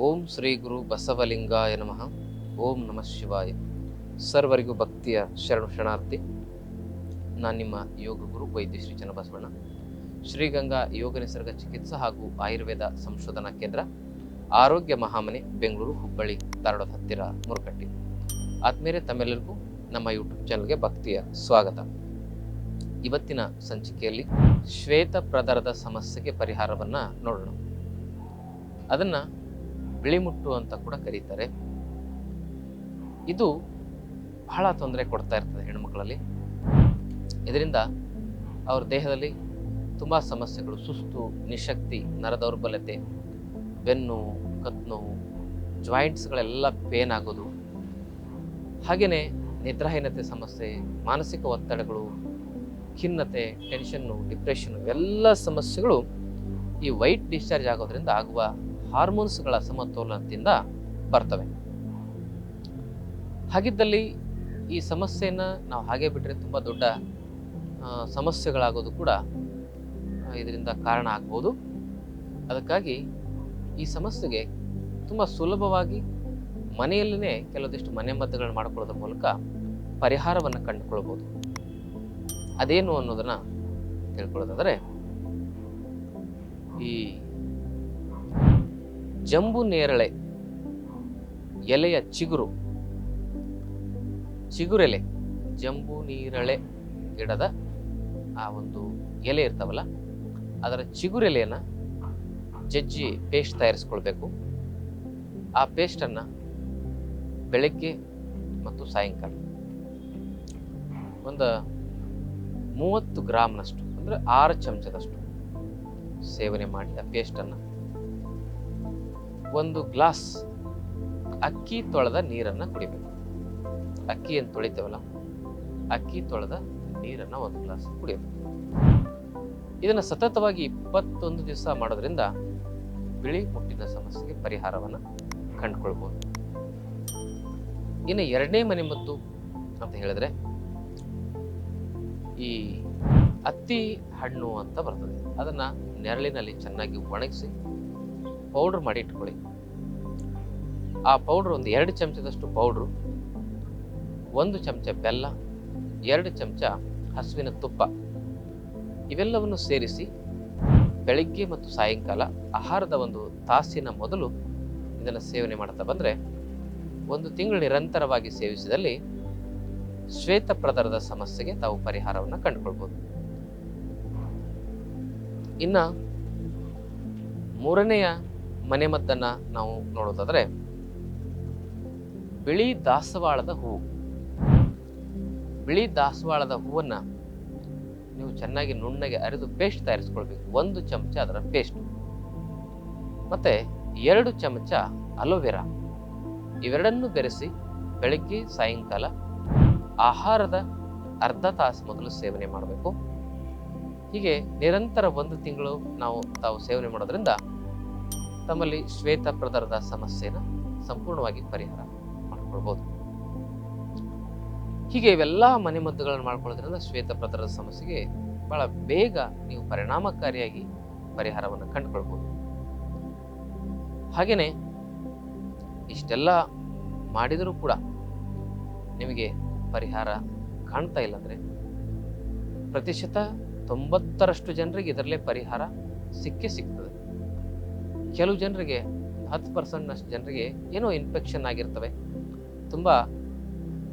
ಓಂ ಶ್ರೀ ಗುರು ಬಸವಲಿಂಗಾಯ ನಮಃ. ಓಂ ನಮಃ ಶಿವಾಯ. ಸರ್ವರಿಗೂ ಭಕ್ತಿಯ ಶರಣು ಶರಣಾರ್ಥಿ. ನಾನು ನಿಮ್ಮ ಯೋಗ ಗುರು ವೈದ್ಯ ಶ್ರೀ ಚನ್ನಬಸವಣ್ಣ. ಶ್ರೀಗಂಗಾ ಯೋಗ ನಿಸರ್ಗ ಚಿಕಿತ್ಸಾ ಹಾಗೂ ಆಯುರ್ವೇದ ಸಂಶೋಧನಾ ಕೇಂದ್ರ, ಆರೋಗ್ಯ ಮಹಾಮನೆ, ಬೆಂಗಳೂರು, ಹುಬ್ಬಳ್ಳಿ, ಧಾರವಾಡದ ಹತ್ತಿರ ಮುರುಕಟ್ಟಿ ಆದ್ಮೇಲೆ ತಮ್ಮೆಲ್ಲರಿಗೂ ನಮ್ಮ ಯೂಟ್ಯೂಬ್ ಚಾನಲ್ಗೆ ಭಕ್ತಿಯ ಸ್ವಾಗತ. ಇವತ್ತಿನ ಸಂಚಿಕೆಯಲ್ಲಿ ಶ್ವೇತ ಪ್ರದರದ ಸಮಸ್ಯೆಗೆ ಪರಿಹಾರವನ್ನ ನೋಡೋಣ. ಅದನ್ನ ಬಿಳಿಮುಟ್ಟು ಅಂತ ಕೂಡ ಕರೀತಾರೆ. ಇದು ಬಹಳ ತೊಂದರೆ ಕೊಡ್ತಾ ಇರ್ತದೆ ಹೆಣ್ಮಕ್ಳಲ್ಲಿ. ಇದರಿಂದ ಅವ್ರ ದೇಹದಲ್ಲಿ ತುಂಬ ಸಮಸ್ಯೆಗಳು, ಸುಸ್ತು, ನಿಶಕ್ತಿ, ನರ ದೌರ್ಬಲ್ಯತೆ, ಬೆನ್ನು ಕತ್ನೋವು ಜಾಯಿಂಟ್ಸ್ಗಳೆಲ್ಲ ಪೇನ್ ಆಗೋದು. ಹಾಗೆಯೇ ನಿದ್ರಾಹೀನತೆ ಸಮಸ್ಯೆ, ಮಾನಸಿಕ ಒತ್ತಡಗಳು, ಖಿನ್ನತೆ, ಟೆನ್ಷನ್ನು, ಡಿಪ್ರೆಷನ್ನು, ಎಲ್ಲ ಸಮಸ್ಯೆಗಳು ಈ ವೈಟ್ ಡಿಸ್ಚಾರ್ಜ್ ಆಗೋದ್ರಿಂದ ಆಗುವ ಹಾರ್ಮೋನ್ಸ್ಗಳ ಅಸಮತೋಲನದಿಂದ ಬರ್ತವೆ. ಹಾಗಿದ್ದಲ್ಲಿ ಈ ಸಮಸ್ಯೆಯನ್ನು ನಾವು ಹಾಗೆ ಬಿಟ್ಟರೆ ತುಂಬ ದೊಡ್ಡ ಸಮಸ್ಯೆಗಳಾಗೋದು ಕೂಡ ಇದರಿಂದ ಕಾರಣ ಆಗ್ಬೋದು. ಅದಕ್ಕಾಗಿ ಈ ಸಮಸ್ಯೆಗೆ ತುಂಬ ಸುಲಭವಾಗಿ ಮನೆಯಲ್ಲೇ ಕೆಲವೊಂದಿಷ್ಟು ಮನೆಮದ್ದುಗಳನ್ನು ಮಾಡಿಕೊಳ್ಳೋದ್ರ ಮೂಲಕ ಪರಿಹಾರವನ್ನು ಕಂಡುಕೊಳ್ಬೋದು. ಅದೇನು ಅನ್ನೋದನ್ನ ತಿಳ್ಕೊಳ್ಳೋದಾದರೆ, ಈ ಜಂಬು ನೇರಳೆ, ಎಲೆಯ ಚಿಗುರು. ಚಿಗುರೆಲೆ, ಜಂಬು ನೀರಳೆ ಗಿಡದ ಆ ಒಂದು ಎಲೆ ಇರ್ತಾವಲ್ಲ, ಅದರ ಚಿಗುರೆಲೆಯನ್ನು ಜಜ್ಜಿ ಪೇಸ್ಟ್ ತಯಾರಿಸ್ಕೊಳ್ಬೇಕು. ಆ ಪೇಸ್ಟನ್ನು ಬೆಳಗ್ಗೆ ಮತ್ತು ಸಾಯಂಕಾಲ. ಒಂದು ಮೂವತ್ತು ಗ್ರಾಮ್ನಷ್ಟು, ಅಂದರೆ ಆರು ಚಮಚದಷ್ಟು ಸೇವನೆ ಮಾಡಿ ಆ ಪೇಸ್ಟನ್ನು ಒಂದು ಗ್ಲಾಸ್ ಅಕ್ಕಿ ತೊಳೆದ ನೀರನ್ನು ಕುಡಿಬೇಕು. ಅಕ್ಕಿ ಏನು ತೊಳಿತೇವಲ್ಲ, ಅಕ್ಕಿ ತೊಳೆದ ನೀರನ್ನು ಒಂದು ಗ್ಲಾಸ್ ಕುಡಿಯಬೇಕು. ಇದನ್ನು ಸತತವಾಗಿ ಇಪ್ಪತ್ತೊಂದು ದಿವಸ ಮಾಡೋದ್ರಿಂದ ಬಿಳಿ ಮುಟ್ಟಿನ ಸಮಸ್ಯೆಗೆ ಪರಿಹಾರವನ್ನು ಕಂಡುಕೊಳ್ಬೋದು. ಇನ್ನು ಎರಡನೇ ಮನೆ ಮದ್ದು ಅಂತ ಹೇಳಿದ್ರೆ, ಈ ಅತ್ತಿ ಹಣ್ಣು ಅಂತ ಬರ್ತದೆ. ಅದನ್ನ ನೆರಳಿನಲ್ಲಿ ಚೆನ್ನಾಗಿ ಒಣಗಿಸಿ ಪೌಡ್ರ್ ಮಾಡಿ ಇಟ್ಕೊಳ್ಳಿ. ಆ ಪೌಡ್ರ್ ಒಂದು ಎರಡು ಚಮಚದಷ್ಟು ಪೌಡ್ರು ಒಂದು ಚಮಚ ಬೆಲ್ಲ, ಎರಡು ಚಮಚ ಹಸುವಿನ ತುಪ್ಪ, ಇವೆಲ್ಲವನ್ನು ಸೇರಿಸಿ ಬೆಳಿಗ್ಗೆ ಮತ್ತು ಸಾಯಂಕಾಲ ಆಹಾರದ ಒಂದು ತಾಸಿನ ಮೊದಲು ಇದನ್ನು ಸೇವನೆ ಮಾಡ್ತಾ ಬಂದರೆ ಒಂದು ತಿಂಗಳು ನಿರಂತರವಾಗಿ ಸೇವಿಸಿದಲ್ಲಿ ಶ್ವೇತ ಪ್ರದರದ ಸಮಸ್ಯೆಗೆ ತಾವು ಪರಿಹಾರವನ್ನು ಕಂಡುಕೊಳ್ಬೋದು. ಇನ್ನು ಮೂರನೆಯ ಮನೆಮದ್ದನ್ನ ನಾವು ನೋಡೋದಾದ್ರೆ ಬಿಳಿ ದಾಸವಾಳದ ಹೂವು. ಬಿಳಿ ದಾಸವಾಳದ ಹೂವನ್ನ ನೀವು ಚೆನ್ನಾಗಿ ನುಣ್ಣಗೆ ಅರೆದು ಪೇಸ್ಟ್ ತಯಾರಿಸ್ಕೊಳ್ಬೇಕು. ಒಂದು ಚಮಚ ಅದರ ಪೇಸ್ಟ್ ಮತ್ತೆ ಎರಡು ಚಮಚ ಅಲೋವೆರಾ. ಇವೆರಡನ್ನು ಬೆರೆಸಿ ಬೆಳಗ್ಗೆ, ಸಾಯಂಕಾಲ ಆಹಾರದ ಅರ್ಧ ತಾಸು ಮೊದಲು ಸೇವನೆ ಮಾಡಬೇಕು. ಹೀಗೆ ನಿರಂತರ ಒಂದು ತಿಂಗಳು ನಾವು ತಾವು ಸೇವನೆ ಮಾಡೋದ್ರಿಂದ ತಮ್ಮಲ್ಲಿ ಶ್ವೇತ ಪ್ರದರದ ಸಮಸ್ಯೆನ ಸಂಪೂರ್ಣವಾಗಿ ಪರಿಹಾರ ಮಾಡ್ಕೊಳ್ಬೋದು. ಹೀಗೆ ಇವೆಲ್ಲ ಮನೆಮದ್ದುಗಳನ್ನು ಮಾಡ್ಕೊಳ್ಳೋದ್ರಿಂದ ಶ್ವೇತ ಪ್ರದರದ ಸಮಸ್ಯೆಗೆ ಬಹಳ ಬೇಗ ನೀವು ಪರಿಣಾಮಕಾರಿಯಾಗಿ ಪರಿಹಾರವನ್ನು ಕಂಡುಕೊಳ್ಬೋದು. ಹಾಗೇನೆ ಇಷ್ಟೆಲ್ಲ ಮಾಡಿದರೂ ಕೂಡ ನಿಮಗೆ ಪರಿಹಾರ ಕಾಣ್ತಾ ಇಲ್ಲ ಅಂದರೆ ಪ್ರತಿಶತ ತೊಂಬತ್ತರಷ್ಟು ಜನರಿಗೆ ಇದರಲ್ಲೇ ಪರಿಹಾರ ಸಿಕ್ಕೇ ಸಿಗ್ತದೆ ಕೆಲವು ಜನರಿಗೆ, ಹತ್ತು ಪರ್ಸೆಂಟ್ನಷ್ಟು ಜನರಿಗೆ ಏನೋ ಇನ್ಫೆಕ್ಷನ್ ಆಗಿರ್ತವೆ. ತುಂಬ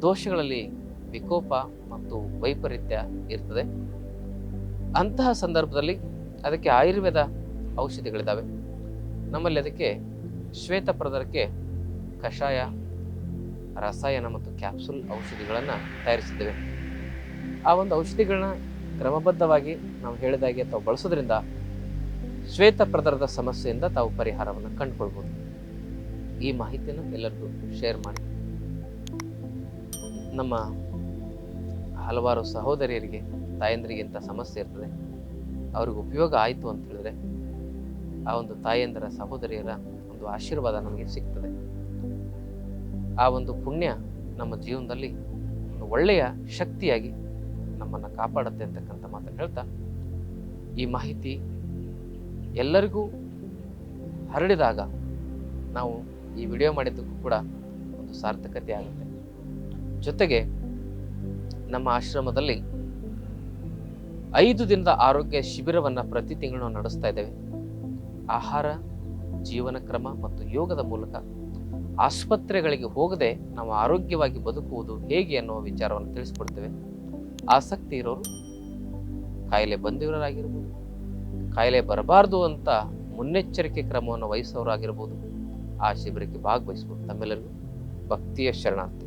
ದೋಷಗಳಲ್ಲಿ ವಿಕೋಪ ಮತ್ತು ವೈಪರೀತ್ಯ ಇರ್ತದೆ. ಅಂತಹ ಸಂದರ್ಭದಲ್ಲಿ ಅದಕ್ಕೆ ಆಯುರ್ವೇದ ಔಷಧಿಗಳಿದ್ದಾವೆ ನಮ್ಮಲ್ಲಿ ಅದಕ್ಕೆ ಶ್ವೇತ ಪ್ರದರಕ್ಕೆ ಕಷಾಯ, ರಸಾಯನ ಮತ್ತು ಕ್ಯಾಪ್ಸುಲ್ ಔಷಧಿಗಳನ್ನು ತಯಾರಿಸಿದ್ದೇವೆ. ಆ ಒಂದು ಔಷಧಿಗಳನ್ನ ಕ್ರಮಬದ್ಧವಾಗಿ ನಾವು ಹೇಳಿದಾಗೆ ಅಥವಾ ಬಳಸೋದ್ರಿಂದ ಶ್ವೇತ ಪ್ರದರದ ಸಮಸ್ಯೆಯಿಂದ ತಾವು ಪರಿಹಾರವನ್ನು ಕಂಡುಕೊಳ್ಬೋದು. ಈ ಮಾಹಿತಿಯನ್ನು ಎಲ್ಲರಿಗೂ ಶೇರ್ ಮಾಡಿ. ನಮ್ಮ ಹಲವಾರು ಸಹೋದರಿಯರಿಗೆ, ತಾಯಂದರಿಗೆ ಇಂಥ ಸಮಸ್ಯೆ ಇರ್ತದೆ. ಅವ್ರಿಗೆ ಉಪಯೋಗ ಆಯಿತು ಅಂತ ಹೇಳಿದ್ರೆ, ಆ ಒಂದು ತಾಯಂದರ ಸಹೋದರಿಯರ ಒಂದು ಆಶೀರ್ವಾದ ನಮಗೆ ಸಿಗ್ತದೆ. ಆ ಒಂದು ಪುಣ್ಯ ನಮ್ಮ ಜೀವನದಲ್ಲಿ ಒಂದು ಒಳ್ಳೆಯ ಶಕ್ತಿಯಾಗಿ ನಮ್ಮನ್ನು ಕಾಪಾಡುತ್ತೆ ಅಂತಕ್ಕಂಥ ಮಾತನ್ನು ಹೇಳ್ತಾ, ಈ ಮಾಹಿತಿ ಎಲ್ಲರಿಗೂ ಹರಡಿದಾಗ ನಾವು ಈ ವಿಡಿಯೋ ಮಾಡಿದ್ದಕ್ಕೂ ಕೂಡ ಒಂದು ಸಾರ್ಥಕತೆ ಆಗುತ್ತೆ. ಜೊತೆಗೆ ನಮ್ಮ ಆಶ್ರಮದಲ್ಲಿ ಐದು ದಿನದ ಆರೋಗ್ಯ ಶಿಬಿರವನ್ನು ಪ್ರತಿ ತಿಂಗಳು ನಡೆಸ್ತಾ ಇದ್ದೇವೆ. ಆಹಾರ, ಜೀವನ ಕ್ರಮ ಮತ್ತು ಯೋಗದ ಮೂಲಕ ಆಸ್ಪತ್ರೆಗಳಿಗೆ ಹೋಗದೆ ನಾವು ಆರೋಗ್ಯವಾಗಿ ಬದುಕುವುದು ಹೇಗೆ ಅನ್ನುವ ವಿಚಾರವನ್ನು ತಿಳಿಸ್ಕೊಡ್ತೇವೆ. ಆಸಕ್ತಿ ಇರೋರು ಕಾಯಿಲೆ ಬಂದಿರೋರಾಗಿರ್ಬೋದು ಕಾಯಿಲೆ ಬರಬಾರ್ದು ಅಂತ ಮುನ್ನೆಚ್ಚರಿಕೆ ಕ್ರಮವನ್ನು ವಹಿಸೋರಾಗಿರ್ಬೋದು. ಆ ಶಿಬಿರಕ್ಕೆ ಭಾಗವಹಿಸ್ಬೋದು ತಮ್ಮೆಲ್ಲರಿಗೂ ಭಕ್ತಿಯ ಶರಣಾರ್ಥಿ.